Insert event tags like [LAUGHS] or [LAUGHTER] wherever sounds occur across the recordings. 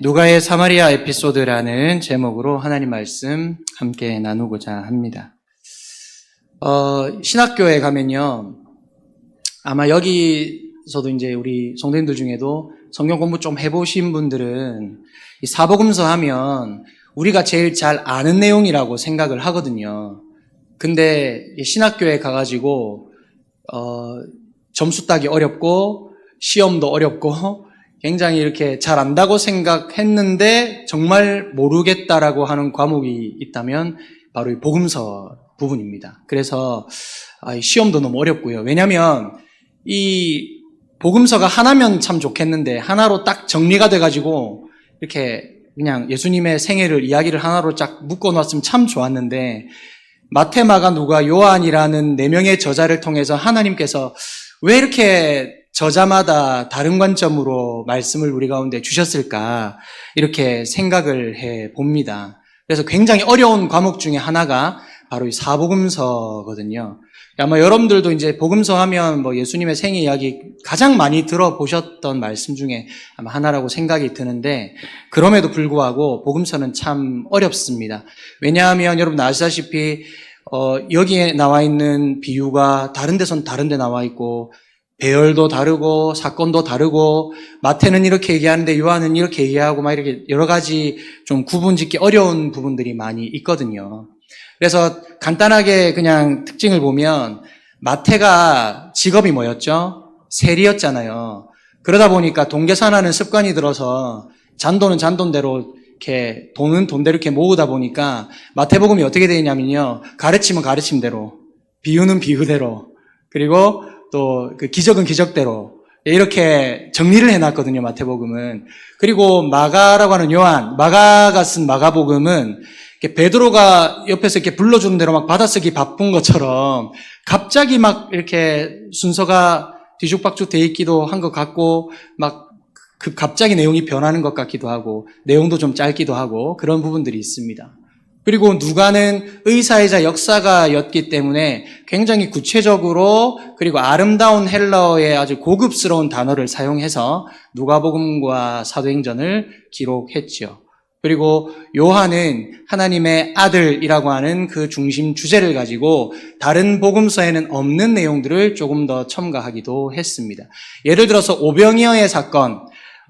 누가의 사마리아 에피소드라는 제목으로 하나님 말씀 함께 나누고자 합니다. 어, 신학교에 가면요. 아마 여기서도 이제 우리 성도님들 중에도 성경 공부 좀 해보신 분들은 이 사복음서 하면 우리가 제일 잘 아는 내용이라고 생각을 하거든요. 근데 이 신학교에 가가지고, 어, 점수 따기 어렵고, 시험도 어렵고, 굉장히 이렇게 잘 안다고 생각했는데 정말 모르겠다라고 하는 과목이 있다면 바로 이 복음서 부분입니다. 그래서 아, 이 시험도 너무 어렵고요. 왜냐하면 이 복음서가 하나면 참 좋겠는데 하나로 딱 정리가 돼가지고 이렇게 그냥 예수님의 생애를 이야기를 하나로 쫙 묶어놨으면 참 좋았는데 마테마가 누가 요한이라는 네 명의 저자를 통해서 하나님께서 왜 이렇게 저자마다 다른 관점으로 말씀을 우리 가운데 주셨을까 이렇게 생각을 해 봅니다. 그래서 굉장히 어려운 과목 중에 하나가 바로 이 사복음서거든요. 아마 여러분들도 이제 복음서 하면 뭐 예수님의 생애 이야기 가장 많이 들어보셨던 말씀 중에 아마 하나라고 생각이 드는데 그럼에도 불구하고 복음서는 참 어렵습니다. 왜냐하면 여러분 아시다시피 어, 여기에 나와 있는 비유가 다른 데선 다른 데 나와 있고 배열도 다르고 사건도 다르고 마태는 이렇게 얘기하는데 요한은 이렇게 얘기하고 막 이렇게 여러 가지 좀 구분짓기 어려운 부분들이 많이 있거든요. 그래서 간단하게 그냥 특징을 보면 마태가 직업이 뭐였죠? 세리였잖아요. 그러다 보니까 동계산하는 습관이 들어서 잔돈은 잔돈대로 이렇게 돈은 돈대로 이렇게 모으다 보니까 마태복음이 어떻게 되냐면요. 가르치면 가르침대로, 비유는 비유대로, 그리고 또 그 기적은 기적대로 이렇게 정리를 해놨거든요. 마태복음은. 그리고 마가라고 하는 요한, 마가가 쓴 마가복음은 베드로가 옆에서 이렇게 불러주는 대로 막 받아쓰기 바쁜 것처럼 갑자기 막 이렇게 순서가 뒤죽박죽 돼 있기도 한 것 같고 막 그 갑자기 내용이 변하는 것 같기도 하고 내용도 좀 짧기도 하고 그런 부분들이 있습니다. 그리고 누가는 의사이자 역사가였기 때문에 굉장히 구체적으로 그리고 아름다운 헬러의 아주 고급스러운 단어를 사용해서 누가복음과 사도행전을 기록했죠. 그리고 요한은 하나님의 아들이라고 하는 그 중심 주제를 가지고 다른 복음서에는 없는 내용들을 조금 더 첨가하기도 했습니다. 예를 들어서 오병이어의 사건,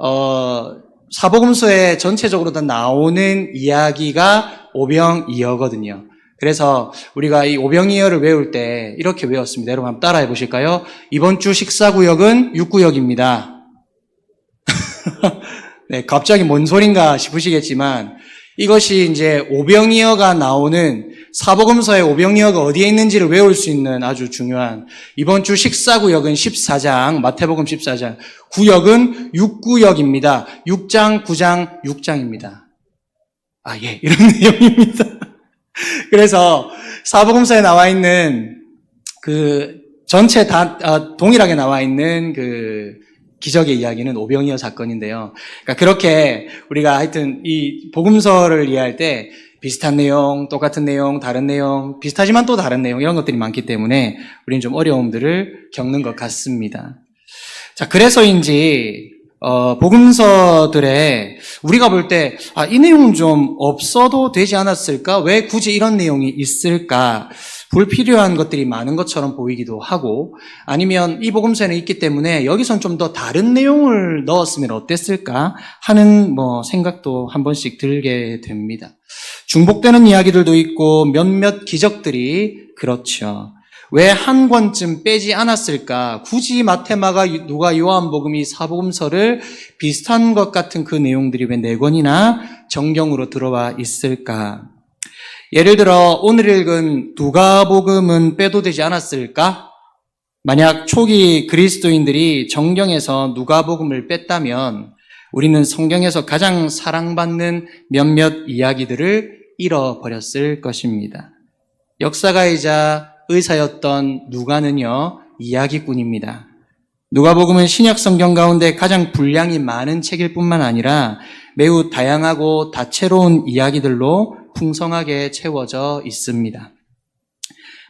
어, 사복음서에 전체적으로 다 나오는 이야기가 오병이어거든요. 그래서 우리가 이 오병이어를 외울 때 이렇게 외웠습니다. 여러분 한번 따라해 보실까요? 이번 주 식사구역은 육구역입니다. [LAUGHS] 네, 갑자기 뭔 소린가 싶으시겠지만 이것이 이제 오병이어가 나오는 사복음서의 오병이어가 어디에 있는지를 외울 수 있는 아주 중요한 이번 주 식사구역은 14장, 마태복음 14장, 구역은 6구역입니다. 6장, 9장, 6장입니다. 아, 예, 이런 [LAUGHS] 내용입니다. 그래서 사복음서에 나와 있는 그 전체 다 아, 동일하게 나와 있는 그 기적의 이야기는 오병이어 사건인데요. 그러니까 그렇게 우리가 하여튼 이 복음서를 이해할 때 비슷한 내용, 똑같은 내용, 다른 내용, 비슷하지만 또 다른 내용 이런 것들이 많기 때문에 우리는 좀 어려움들을 겪는 것 같습니다. 자, 그래서인지 어, 복음서들에 우리가 볼 때, 아, 이 내용은 좀 없어도 되지 않았을까? 왜 굳이 이런 내용이 있을까? 불필요한 것들이 많은 것처럼 보이기도 하고, 아니면 이 복음서에는 있기 때문에 여기선 좀 더 다른 내용을 넣었으면 어땠을까? 하는 뭐 생각도 한 번씩 들게 됩니다. 중복되는 이야기들도 있고, 몇몇 기적들이 그렇죠. 왜 한 권쯤 빼지 않았을까? 굳이 마테마가 누가 요한복음이 사복음서를 비슷한 것 같은 그 내용들이 왜 네 권이나 정경으로 들어와 있을까? 예를 들어 오늘 읽은 누가복음은 빼도 되지 않았을까? 만약 초기 그리스도인들이 정경에서 누가복음을 뺐다면 우리는 성경에서 가장 사랑받는 몇몇 이야기들을 잃어버렸을 것입니다. 역사가이자 의사였던 누가는요, 이야기꾼입니다. 누가복음은 신약 성경 가운데 가장 분량이 많은 책일 뿐만 아니라 매우 다양하고 다채로운 이야기들로 풍성하게 채워져 있습니다.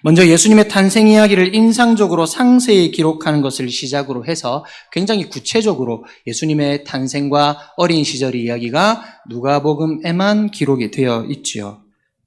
먼저 예수님의 탄생 이야기를 인상적으로 상세히 기록하는 것을 시작으로 해서 굉장히 구체적으로 예수님의 탄생과 어린 시절 이야기가 누가복음에만 기록이 되어 있지요.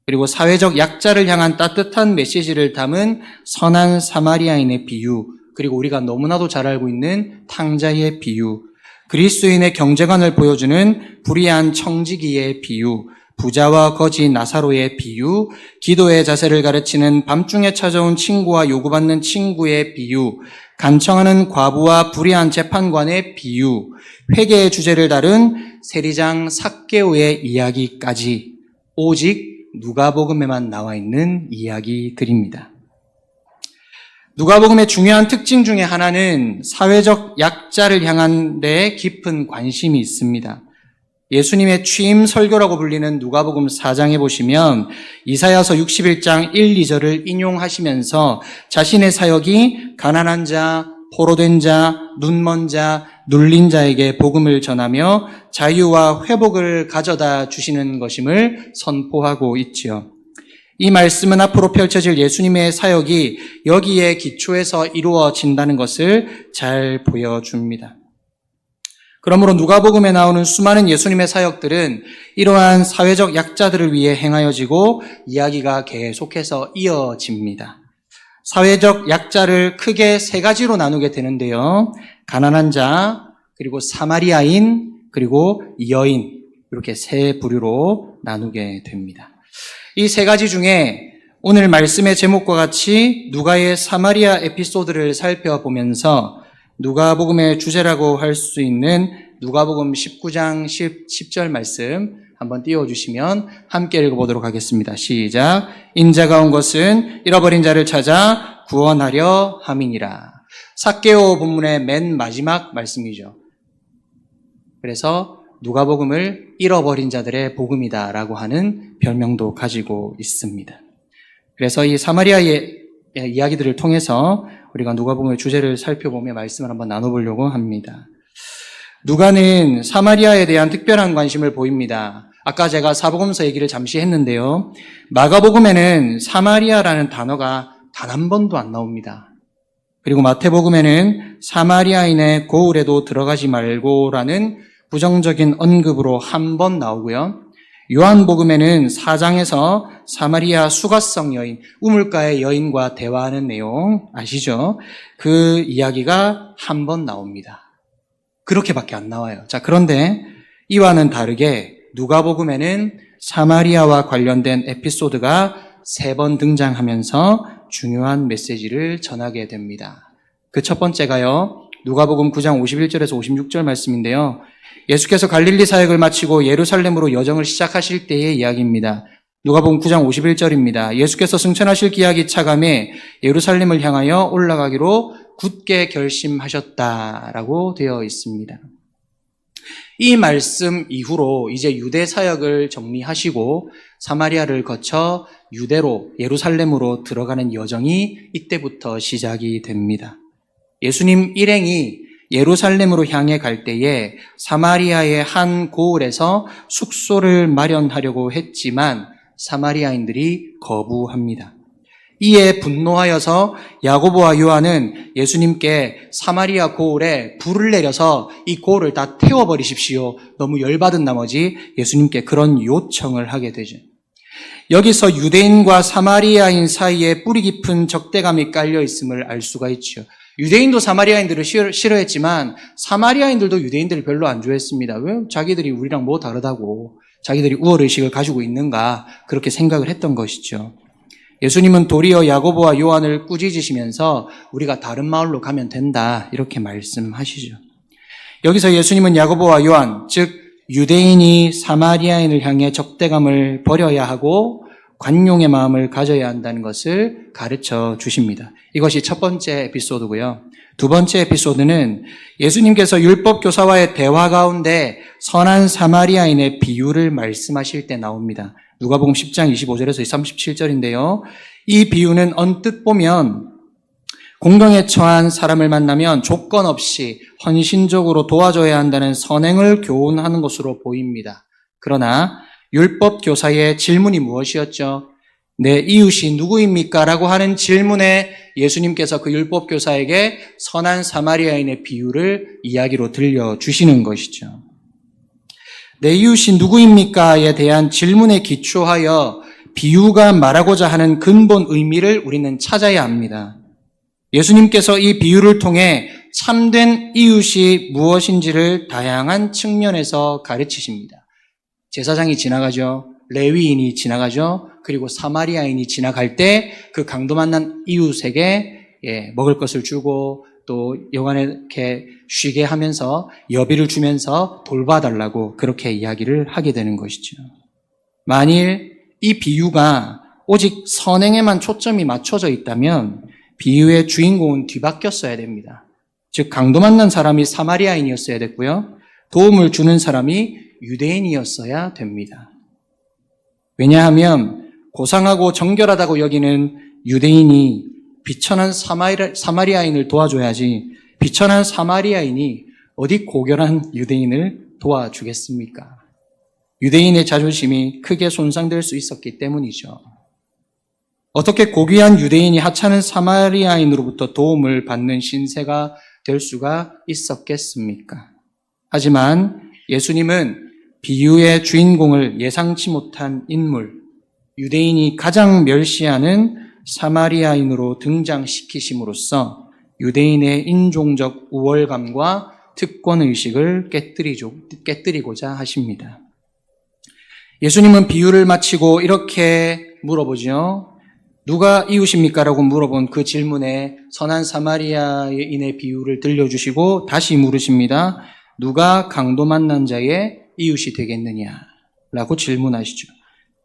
그리고 사회적 약자를 향한 따뜻한 메시지를 담은 선한 사마리아인의 비유, 그리고 우리가 너무나도 잘 알고 있는 탕자의 비유, 그리스도인의 경제관을 보여주는 불의한 청지기의 비유, 부자와 거지 나사로의 비유, 기도의 자세를 가르치는 밤중에 찾아온 친구와 요구받는 친구의 비유, 간청하는 과부와 불의한 재판관의 비유, 회개의 주제를 다룬 세리장 삭개오의 이야기까지 오직 누가복음에만 나와 있는 이야기들입니다. 누가복음의 중요한 특징 중에 하나는 사회적 약자를 향한 데 깊은 관심이 있습니다. 예수님의 취임 설교라고 불리는 누가복음 4장에 보시면 이사야서 61장 1, 2절을 인용하시면서 자신의 사역이 가난한 자, 포로된 자, 눈먼 자, 눌린 자에게 복음을 전하며 자유와 회복을 가져다 주시는 것임을 선포하고 있지요. 이 말씀은 앞으로 펼쳐질 예수님의 사역이 여기에 기초해서 이루어진다는 것을 잘 보여줍니다. 그러므로 누가복음에 나오는 수많은 예수님의 사역들은 이러한 사회적 약자들을 위해 행하여지고 이야기가 계속해서 이어집니다. 사회적 약자를 크게 세 가지로 나누게 되는데요. 가난한 자, 그리고 사마리아인, 그리고 여인, 이렇게 세 부류로 나누게 됩니다. 이 세 가지 중에 오늘 말씀의 제목과 같이 누가의 사마리아 에피소드를 살펴보면서 누가복음의 주제라고 할 수 있는 누가복음 19장 10, 10절 말씀 한번 띄워주시면 함께 읽어보도록 하겠습니다. 시작. 인자가 온 것은 잃어버린 자를 찾아 구원하려 함이니라. 사케오 본문의 맨 마지막 말씀이죠. 그래서 누가복음을 잃어버린 자들의 복음이다라고 하는 별명도 가지고 있습니다. 그래서 이 사마리아의 이야기들을 통해서 우리가 누가복음의 주제를 살펴보며 말씀을 한번 나눠보려고 합니다. 누가는 사마리아에 대한 특별한 관심을 보입니다. 아까 제가 사복음서 얘기를 잠시 했는데요. 마가복음에는 사마리아라는 단어가 단 한 번도 안 나옵니다. 그리고 마태복음에는 사마리아인의 고을에도 들어가지 말고라는 부정적인 언급으로 한 번 나오고요. 요한복음에는 사장에서 사마리아 수가성 여인, 우물가의 여인과 대화하는 내용 아시죠? 그 이야기가 한 번 나옵니다. 그렇게밖에 안 나와요. 자, 그런데 이와는 다르게 누가복음에는 사마리아와 관련된 에피소드가 세 번 등장하면서 중요한 메시지를 전하게 됩니다. 그 첫 번째가요. 누가복음 9장 51절에서 56절 말씀인데요. 예수께서 갈릴리 사역을 마치고 예루살렘으로 여정을 시작하실 때의 이야기입니다. 누가복음 9장 51절입니다. 예수께서 승천하실 기약이 차감해 예루살렘을 향하여 올라가기로 굳게 결심하셨다라고 되어 있습니다. 이 말씀 이후로 이제 유대 사역을 정리하시고 사마리아를 거쳐 유대로 예루살렘으로 들어가는 여정이 이때부터 시작이 됩니다. 예수님 일행이 예루살렘으로 향해 갈 때에 사마리아의 한 고을에서 숙소를 마련하려고 했지만 사마리아인들이 거부합니다. 이에 분노하여서 야고보와 요한은 예수님께 사마리아 고을에 불을 내려서 이 고을을 다 태워버리십시오. 너무 열받은 나머지 예수님께 그런 요청을 하게 되죠. 여기서 유대인과 사마리아인 사이에 뿌리 깊은 적대감이 깔려 있음을 알 수가 있죠. 유대인도 사마리아인들을 싫어했지만 사마리아인들도 유대인들을 별로 안 좋아했습니다. 왜? 자기들이 우리랑 뭐 다르다고 자기들이 우월 의식을 가지고 있는가 그렇게 생각을 했던 것이죠. 예수님은 도리어 야고보와 요한을 꾸짖으시면서 우리가 다른 마을로 가면 된다 이렇게 말씀하시죠. 여기서 예수님은 야고보와 요한 즉 유대인이 사마리아인을 향해 적대감을 버려야 하고 관용의 마음을 가져야 한다는 것을 가르쳐 주십니다. 이것이 첫 번째 에피소드고요. 두 번째 에피소드는 예수님께서 율법 교사와의 대화 가운데 선한 사마리아인의 비유를 말씀하실 때 나옵니다. 누가복음 10장 25절에서 37절인데요. 이 비유는 언뜻 보면 공경에 처한 사람을 만나면 조건 없이 헌신적으로 도와줘야 한다는 선행을 교훈하는 것으로 보입니다. 그러나 율법 교사의 질문이 무엇이었죠? 내 이웃이 누구입니까? 라고 하는 질문에 예수님께서 그 율법 교사에게 선한 사마리아인의 비유를 이야기로 들려주시는 것이죠. 내 이웃이 누구입니까?에 대한 질문에 기초하여 비유가 말하고자 하는 근본 의미를 우리는 찾아야 합니다. 예수님께서 이 비유를 통해 참된 이웃이 무엇인지를 다양한 측면에서 가르치십니다. 제사장이 지나가죠. 레위인이 지나가죠. 그리고 사마리아인이 지나갈 때 그 강도 만난 이웃에게 예, 먹을 것을 주고 또 여관에 이렇게 쉬게 하면서 여비를 주면서 돌봐달라고 그렇게 이야기를 하게 되는 것이죠. 만일 이 비유가 오직 선행에만 초점이 맞춰져 있다면 비유의 주인공은 뒤바뀌었어야 됩니다. 즉 강도 만난 사람이 사마리아인이었어야 됐고요. 도움을 주는 사람이 유대인이었어야 됩니다. 왜냐하면 고상하고 정결하다고 여기는 유대인이 비천한 사마리아인을 도와줘야지 비천한 사마리아인이 어디 고결한 유대인을 도와주겠습니까? 유대인의 자존심이 크게 손상될 수 있었기 때문이죠. 어떻게 고귀한 유대인이 하찮은 사마리아인으로부터 도움을 받는 신세가 될 수가 있었겠습니까? 하지만 예수님은 비유의 주인공을 예상치 못한 인물, 유대인이 가장 멸시하는 사마리아인으로 등장시키심으로써 유대인의 인종적 우월감과 특권의식을 깨뜨리고자 하십니다. 예수님은 비유를 마치고 이렇게 물어보죠. 누가 이웃입니까? 라고 물어본 그 질문에 선한 사마리아인의 비유를 들려주시고 다시 물으십니다. 누가 강도 만난 자의 이웃이 되겠느냐? 라고 질문하시죠.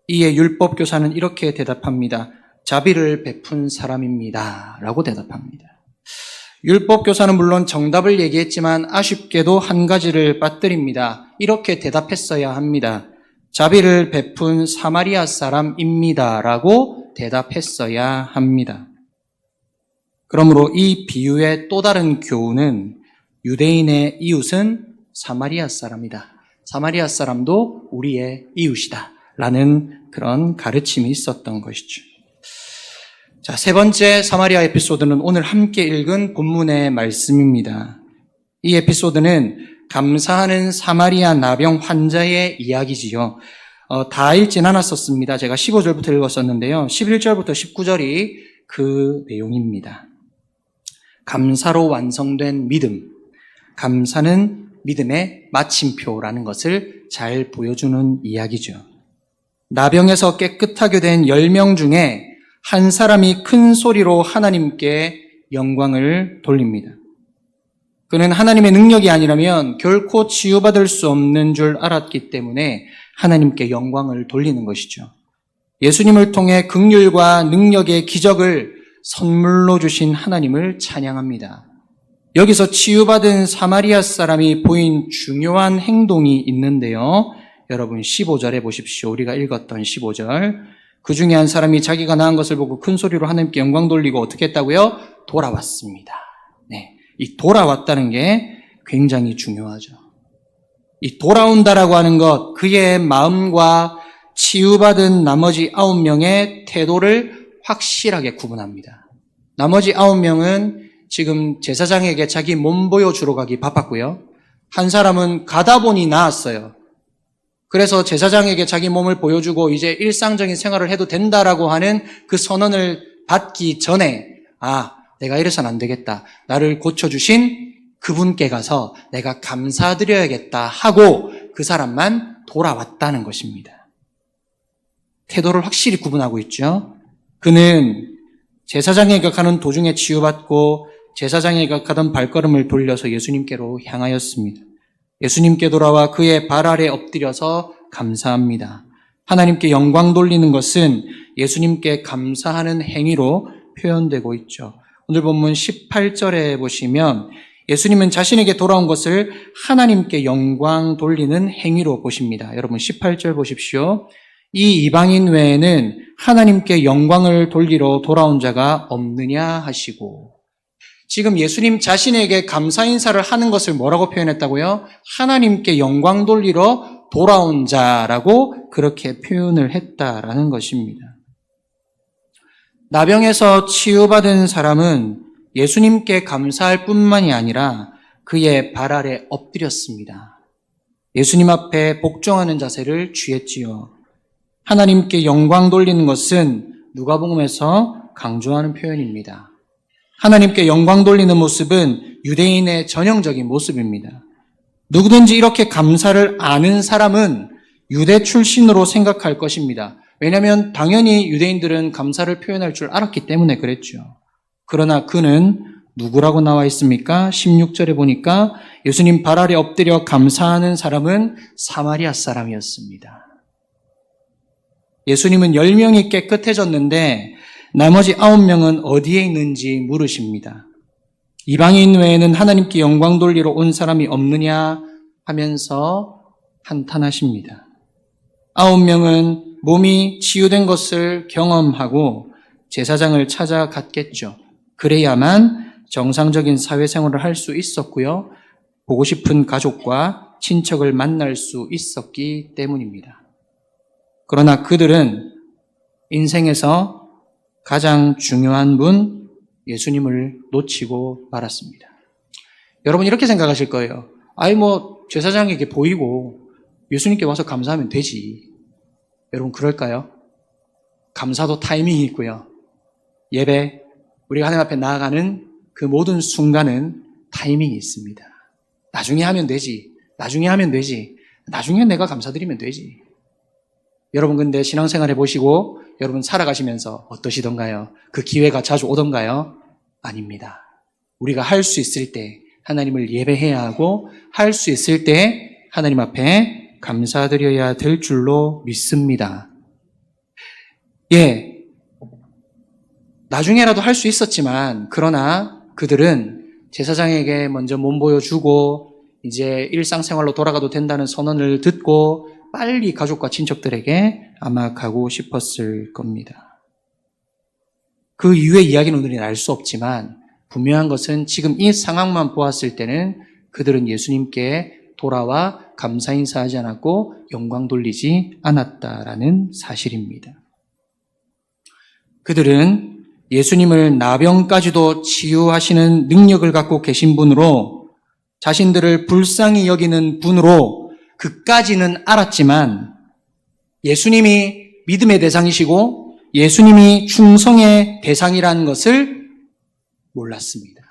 이에 율법 교사는 이렇게 대답합니다. 자비를 베푼 사람입니다. 라고 대답합니다. 율법 교사는 물론 정답을 얘기했지만 아쉽게도 한 가지를 빠뜨립니다. 이렇게 대답했어야 합니다. 자비를 베푼 사마리아 사람입니다. 라고 대답했어야 합니다. 그러므로 이 비유의 또 다른 교훈은 유대인의 이웃은 사마리아 사람이다. 사마리아 사람도 우리의 이웃이다. 라는 그런 가르침이 있었던 것이죠. 자, 세 번째 사마리아 에피소드는 오늘 함께 읽은 본문의 말씀입니다. 이 에피소드는 감사하는 사마리아 나병 환자의 이야기지요. 어, 다 읽진 않았었습니다. 제가 15절부터 읽었었는데요. 11절부터 19절이 그 내용입니다. 감사로 완성된 믿음. 감사는 믿음의 마침표라는 것을 잘 보여주는 이야기죠. 나병에서 깨끗하게 된 10명 중에 한 사람이 큰 소리로 하나님께 영광을 돌립니다. 그는 하나님의 능력이 아니라면 결코 치유받을 수 없는 줄 알았기 때문에 하나님께 영광을 돌리는 것이죠. 예수님을 통해 극률과 능력의 기적을 선물로 주신 하나님을 찬양합니다. 여기서 치유받은 사마리아 사람이 보인 중요한 행동이 있는데요. 여러분 15절에 보십시오. 우리가 읽었던 15절. 그 중에 한 사람이 자기가 나은 것을 보고 큰 소리로 하나님께 영광 돌리고 어떻게 했다고요? 돌아왔습니다. 네. 이 돌아왔다는 게 굉장히 중요하죠. 이 돌아온다라고 하는 것, 그의 마음과 치유받은 나머지 아홉 명의 태도를 확실하게 구분합니다. 나머지 아홉 명은 지금 제사장에게 자기 몸 보여주러 가기 바빴고요. 한 사람은 가다 보니 나았어요. 그래서 제사장에게 자기 몸을 보여주고 이제 일상적인 생활을 해도 된다라고 하는 그 선언을 받기 전에 아, 내가 이래서는 안 되겠다. 나를 고쳐주신 그분께 가서 내가 감사드려야겠다 하고 그 사람만 돌아왔다는 것입니다. 태도를 확실히 구분하고 있죠. 그는 제사장에게 가는 도중에 치유받고 제사장에게 가던 발걸음을 돌려서 예수님께로 향하였습니다. 예수님께 돌아와 그의 발 아래 엎드려서 감사합니다. 하나님께 영광 돌리는 것은 예수님께 감사하는 행위로 표현되고 있죠. 오늘 본문 18절에 보시면 예수님은 자신에게 돌아온 것을 하나님께 영광 돌리는 행위로 보십니다. 여러분 18절 보십시오. 이 이방인 외에는 하나님께 영광을 돌리러 돌아온 자가 없느냐 하시고 지금 예수님 자신에게 감사 인사를 하는 것을 뭐라고 표현했다고요? 하나님께 영광 돌리러 돌아온 자라고 그렇게 표현을 했다라는 것입니다. 나병에서 치유받은 사람은 예수님께 감사할 뿐만이 아니라 그의 발 아래 엎드렸습니다. 예수님 앞에 복종하는 자세를 취했지요. 하나님께 영광 돌리는 것은 누가복음에서 강조하는 표현입니다. 하나님께 영광 돌리는 모습은 유대인의 전형적인 모습입니다. 누구든지 이렇게 감사를 아는 사람은 유대 출신으로 생각할 것입니다. 왜냐하면 당연히 유대인들은 감사를 표현할 줄 알았기 때문에 그랬죠. 그러나 그는 누구라고 나와 있습니까? 16절에 보니까 예수님 발 아래 엎드려 감사하는 사람은 사마리아 사람이었습니다. 예수님은 10명이 깨끗해졌는데 나머지 9명은 어디에 있는지 물으십니다. 이방인 외에는 하나님께 영광 돌리러 온 사람이 없느냐 하면서 한탄하십니다. 아홉 명은 몸이 치유된 것을 경험하고 제사장을 찾아갔겠죠. 그래야만 정상적인 사회생활을 할 수 있었고요. 보고 싶은 가족과 친척을 만날 수 있었기 때문입니다. 그러나 그들은 인생에서 가장 중요한 분 예수님을 놓치고 말았습니다. 여러분 이렇게 생각하실 거예요. 아이 뭐 제사장에게 보이고 예수님께 와서 감사하면 되지. 여러분 그럴까요? 감사도 타이밍이 있고요. 예배 우리가 하나님 앞에 나아가는 그 모든 순간은 타이밍이 있습니다. 나중에 하면 되지. 나중에 하면 되지. 나중에 내가 감사드리면 되지. 여러분 근데 신앙생활 해보시고 여러분 살아가시면서 어떠시던가요? 그 기회가 자주 오던가요? 아닙니다. 우리가 할 수 있을 때 하나님을 예배해야 하고 할 수 있을 때 하나님 앞에 감사드려야 될 줄로 믿습니다. 예. 나중에라도 할 수 있었지만 그러나 그들은 제사장에게 먼저 몸 보여주고 이제 일상생활로 돌아가도 된다는 선언을 듣고 빨리 가족과 친척들에게 아마 가고 싶었을 겁니다. 그 이후의 이야기는 오늘은 알 수 없지만 분명한 것은 지금 이 상황만 보았을 때는 그들은 예수님께 돌아와 감사 인사하지 않았고 영광 돌리지 않았다라는 사실입니다. 그들은 예수님을 나병까지도 치유하시는 능력을 갖고 계신 분으로 자신들을 불쌍히 여기는 분으로 그까지는 알았지만 예수님이 믿음의 대상이시고 예수님이 충성의 대상이라는 것을 몰랐습니다.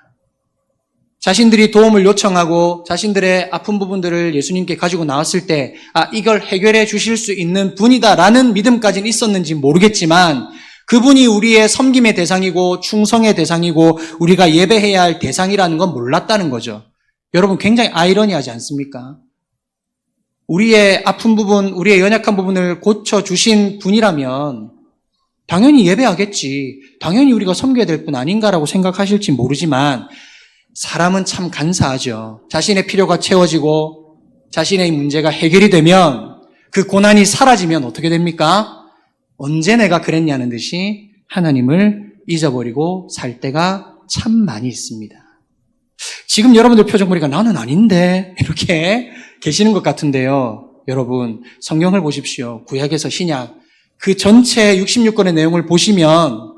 자신들이 도움을 요청하고 자신들의 아픈 부분들을 예수님께 가지고 나왔을 때, 아, 이걸 해결해 주실 수 있는 분이다라는 믿음까지는 있었는지 모르겠지만, 그분이 우리의 섬김의 대상이고 충성의 대상이고 우리가 예배해야 할 대상이라는 건 몰랐다는 거죠. 여러분 굉장히 아이러니하지 않습니까? 우리의 아픈 부분, 우리의 연약한 부분을 고쳐주신 분이라면 당연히 예배하겠지. 당연히 우리가 섬겨야 될분 아닌가라고 생각하실지 모르지만 사람은 참 간사하죠. 자신의 필요가 채워지고 자신의 문제가 해결이 되면 그 고난이 사라지면 어떻게 됩니까? 언제 내가 그랬냐는 듯이 하나님을 잊어버리고 살 때가 참 많이 있습니다. 지금 여러분들 표정 보니까 나는 아닌데 [LAUGHS] 이렇게 계시는 것 같은데요. 여러분 성경을 보십시오. 구약에서 신약 그 전체 66권의 내용을 보시면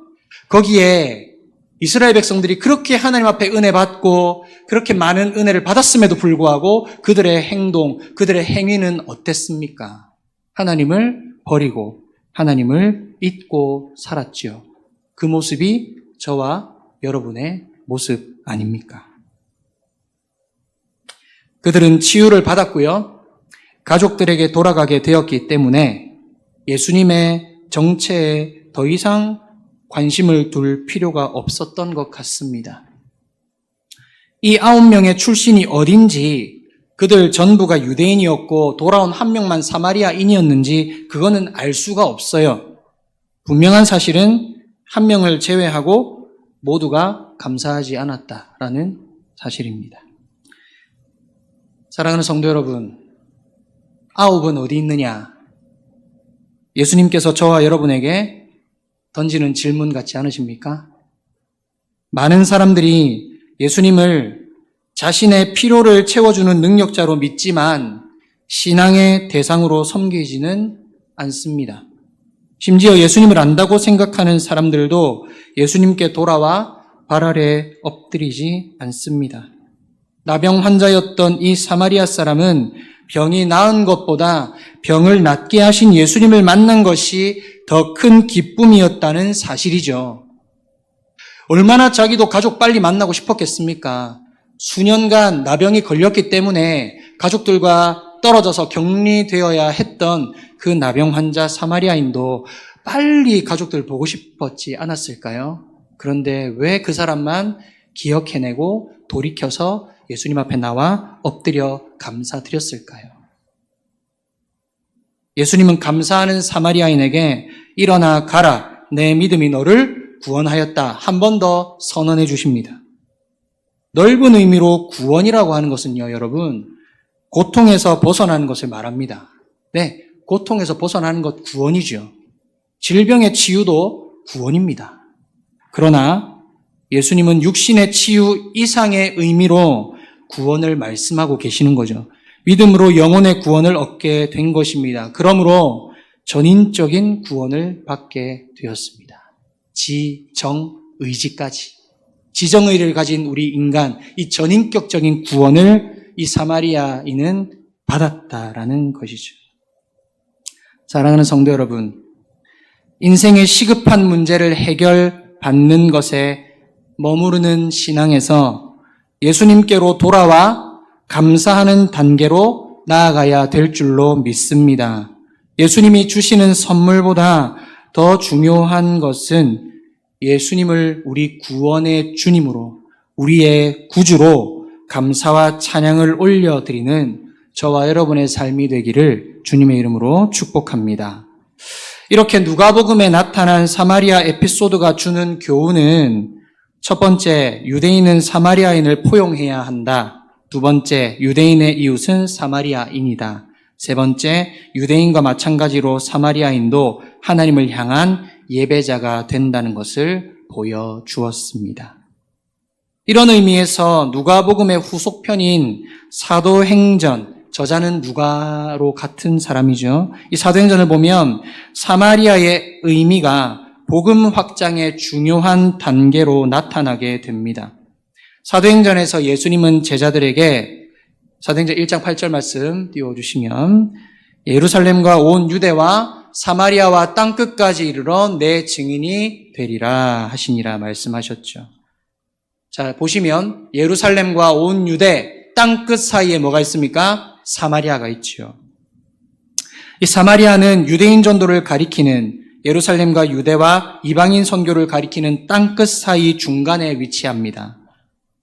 거기에 이스라엘 백성들이 그렇게 하나님 앞에 은혜 받고 그렇게 많은 은혜를 받았음에도 불구하고 그들의 행동, 그들의 행위는 어땠습니까? 하나님을 버리고 하나님을 잊고 살았지요. 그 모습이 저와 여러분의 모습 아닙니까? 그들은 치유를 받았고요. 가족들에게 돌아가게 되었기 때문에 예수님의 정체에 더 이상 관심을 둘 필요가 없었던 것 같습니다. 이 아홉 명의 출신이 어딘지 그들 전부가 유대인이었고 돌아온 한 명만 사마리아인이었는지 그거는 알 수가 없어요. 분명한 사실은 한 명을 제외하고 모두가 감사하지 않았다라는 사실입니다. 사랑하는 성도 여러분, 아홉은 어디 있느냐? 예수님께서 저와 여러분에게 던지는 질문 같지 않으십니까? 많은 사람들이 예수님을 자신의 피로를 채워주는 능력자로 믿지만 신앙의 대상으로 섬기지는 않습니다. 심지어 예수님을 안다고 생각하는 사람들도 예수님께 돌아와 발 아래 엎드리지 않습니다. 나병 환자였던 이 사마리아 사람은 병이 나은 것보다 병을 낫게 하신 예수님을 만난 것이 더 큰 기쁨이었다는 사실이죠. 얼마나 자기도 가족 빨리 만나고 싶었겠습니까? 수년간 나병이 걸렸기 때문에 가족들과 떨어져서 격리되어야 했던 그 나병 환자 사마리아인도 빨리 가족들 보고 싶었지 않았을까요? 그런데 왜 그 사람만 기억해내고 돌이켜서 예수님 앞에 나와 엎드려 감사드렸을까요? 예수님은 감사하는 사마리아인에게 일어나 가라. 내 믿음이 너를 구원하였다. 한 번 더 선언해 주십니다. 넓은 의미로 구원이라고 하는 것은요, 여러분, 고통에서 벗어나는 것을 말합니다. 네, 고통에서 벗어나는 것 구원이죠. 질병의 치유도 구원입니다. 그러나 예수님은 육신의 치유 이상의 의미로 구원을 말씀하고 계시는 거죠. 믿음으로 영혼의 구원을 얻게 된 것입니다. 그러므로 전인적인 구원을 받게 되었습니다. 지, 정, 의지까지. 지정의를 가진 우리 인간, 이 전인격적인 구원을 이 사마리아인은 받았다라는 것이죠. 사랑하는 성도 여러분, 인생의 시급한 문제를 해결받는 것에 머무르는 신앙에서 예수님께로 돌아와 감사하는 단계로 나아가야 될 줄로 믿습니다. 예수님이 주시는 선물보다 더 중요한 것은 예수님을 우리 구원의 주님으로 우리의 구주로 감사와 찬양을 올려드리는 저와 여러분의 삶이 되기를 주님의 이름으로 축복합니다. 이렇게 누가복음에 나타난 사마리아 에피소드가 주는 교훈은 첫 번째, 유대인은 사마리아인을 포용해야 한다. 두 번째, 유대인의 이웃은 사마리아인이다. 세 번째, 유대인과 마찬가지로 사마리아인도 하나님을 향한 예배자가 된다는 것을 보여주었습니다. 이런 의미에서 누가복음의 후속편인 사도행전, 저자는 누가로 같은 사람이죠. 이 사도행전을 보면 사마리아의 의미가 복음 확장의 중요한 단계로 나타나게 됩니다. 사도행전에서 예수님은 제자들에게 사도행전 1장 8절 말씀 띄워주시면 예루살렘과 온 유대와 사마리아와 땅 끝까지 이르러 내 증인이 되리라 하시니라 말씀하셨죠. 자, 보시면 예루살렘과 온 유대 땅 끝 사이에 뭐가 있습니까? 사마리아가 있죠. 이 사마리아는 유대인 전도를 가리키는 예루살렘과 유대와 이방인 선교를 가리키는 땅끝 사이 중간에 위치합니다.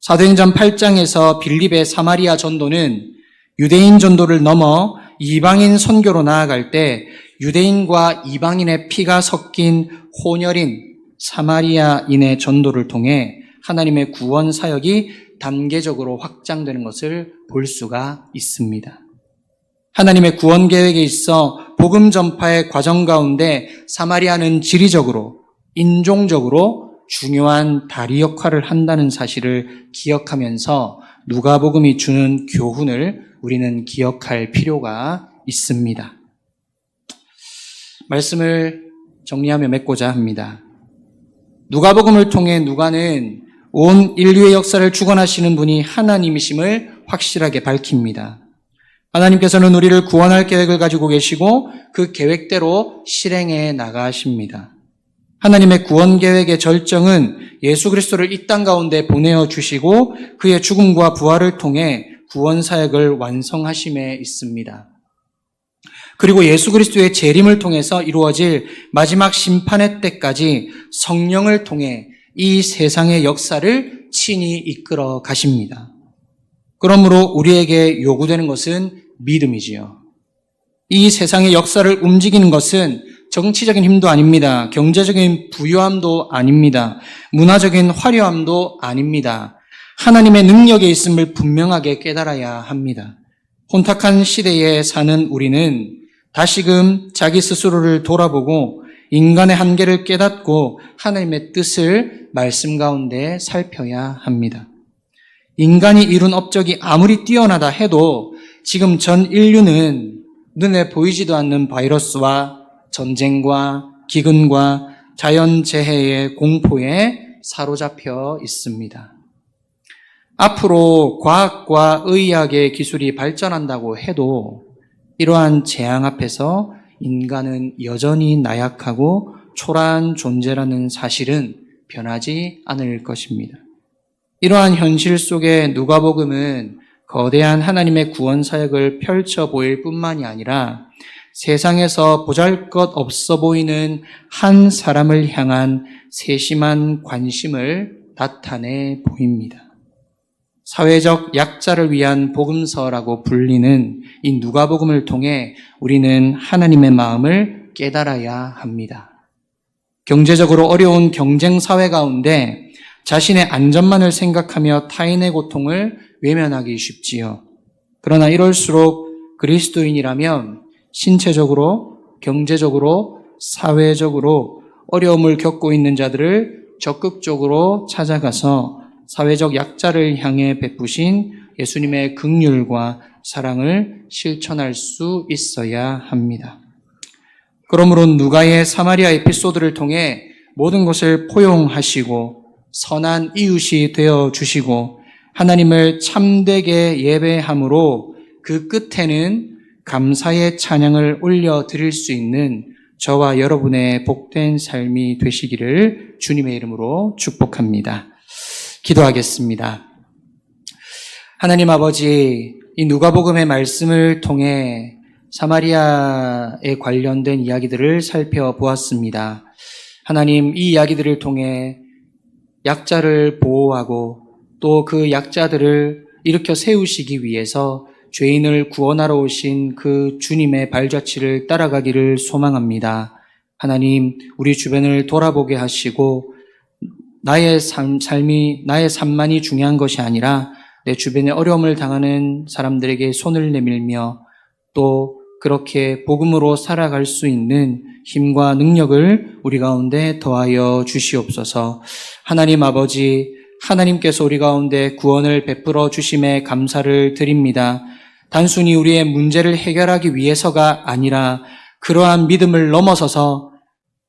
사도행전 8장에서 빌립의 사마리아 전도는 유대인 전도를 넘어 이방인 선교로 나아갈 때 유대인과 이방인의 피가 섞인 혼혈인 사마리아인의 전도를 통해 하나님의 구원 사역이 단계적으로 확장되는 것을 볼 수가 있습니다. 하나님의 구원 계획에 있어 복음 전파의 과정 가운데 사마리아는 지리적으로, 인종적으로 중요한 다리 역할을 한다는 사실을 기억하면서 누가복음이 주는 교훈을 우리는 기억할 필요가 있습니다. 말씀을 정리하며 맺고자 합니다. 누가복음을 통해 누가는 온 인류의 역사를 주관하시는 분이 하나님이심을 확실하게 밝힙니다. 하나님께서는 우리를 구원할 계획을 가지고 계시고 그 계획대로 실행해 나가십니다. 하나님의 구원 계획의 절정은 예수 그리스도를 이 땅 가운데 보내어 주시고 그의 죽음과 부활을 통해 구원 사역을 완성하심에 있습니다. 그리고 예수 그리스도의 재림을 통해서 이루어질 마지막 심판의 때까지 성령을 통해 이 세상의 역사를 친히 이끌어 가십니다. 그러므로 우리에게 요구되는 것은 믿음이지요. 이 세상의 역사를 움직이는 것은 정치적인 힘도 아닙니다. 경제적인 부유함도 아닙니다. 문화적인 화려함도 아닙니다. 하나님의 능력에 있음을 분명하게 깨달아야 합니다. 혼탁한 시대에 사는 우리는 다시금 자기 스스로를 돌아보고 인간의 한계를 깨닫고 하나님의 뜻을 말씀 가운데 살펴야 합니다. 인간이 이룬 업적이 아무리 뛰어나다 해도 지금 전 인류는 눈에 보이지도 않는 바이러스와 전쟁과 기근과 자연재해의 공포에 사로잡혀 있습니다. 앞으로 과학과 의학의 기술이 발전한다고 해도 이러한 재앙 앞에서 인간은 여전히 나약하고 초라한 존재라는 사실은 변하지 않을 것입니다. 이러한 현실 속에 누가복음은 거대한 하나님의 구원 사역을 펼쳐 보일 뿐만이 아니라 세상에서 보잘 것 없어 보이는 한 사람을 향한 세심한 관심을 나타내 보입니다. 사회적 약자를 위한 복음서라고 불리는 이 누가복음을 통해 우리는 하나님의 마음을 깨달아야 합니다. 경제적으로 어려운 경쟁 사회 가운데 자신의 안전만을 생각하며 타인의 고통을 외면하기 쉽지요. 그러나 이럴수록 그리스도인이라면 신체적으로, 경제적으로, 사회적으로 어려움을 겪고 있는 자들을 적극적으로 찾아가서 사회적 약자를 향해 베푸신 예수님의 극률과 사랑을 실천할 수 있어야 합니다. 그러므로 누가의 사마리아 에피소드를 통해 모든 것을 포용하시고 선한 이웃이 되어 주시고 하나님을 참되게 예배함으로 그 끝에는 감사의 찬양을 올려 드릴 수 있는 저와 여러분의 복된 삶이 되시기를 주님의 이름으로 축복합니다. 기도하겠습니다. 하나님 아버지, 이 누가복음의 말씀을 통해 사마리아에 관련된 이야기들을 살펴보았습니다. 하나님, 이 이야기들을 통해 약자를 보호하고 또 그 약자들을 일으켜 세우시기 위해서 죄인을 구원하러 오신 그 주님의 발자취를 따라가기를 소망합니다. 하나님, 우리 주변을 돌아보게 하시고 나의 삶, 삶이, 나의 삶만이 중요한 것이 아니라 내 주변에 어려움을 당하는 사람들에게 손을 내밀며 또 그렇게 복음으로 살아갈 수 있는 힘과 능력을 우리 가운데 더하여 주시옵소서. 하나님 아버지, 하나님께서 우리 가운데 구원을 베풀어 주심에 감사를 드립니다. 단순히 우리의 문제를 해결하기 위해서가 아니라 그러한 믿음을 넘어서서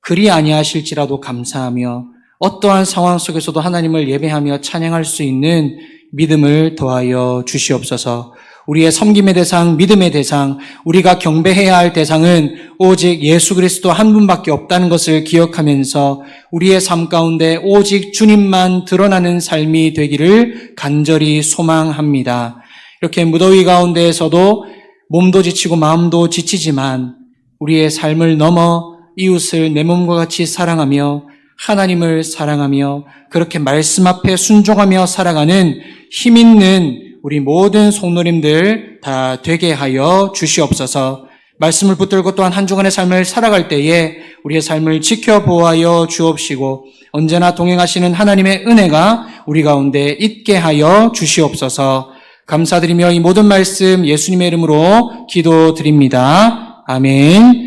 그리 아니하실지라도 감사하며 어떠한 상황 속에서도 하나님을 예배하며 찬양할 수 있는 믿음을 더하여 주시옵소서. 우리의 섬김의 대상, 믿음의 대상, 우리가 경배해야 할 대상은 오직 예수 그리스도 한 분밖에 없다는 것을 기억하면서 우리의 삶 가운데 오직 주님만 드러나는 삶이 되기를 간절히 소망합니다. 이렇게 무더위 가운데에서도 몸도 지치고 마음도 지치지만 우리의 삶을 넘어 이웃을 내 몸과 같이 사랑하며 하나님을 사랑하며 그렇게 말씀 앞에 순종하며 살아가는 힘 있는 우리 모든 성도님들 다 되게 하여 주시옵소서. 말씀을 붙들고 또한 한 주간의 삶을 살아갈 때에 우리의 삶을 지켜보아여 주옵시고 언제나 동행하시는 하나님의 은혜가 우리 가운데 있게 하여 주시옵소서. 감사드리며 이 모든 말씀 예수님의 이름으로 기도드립니다. 아멘.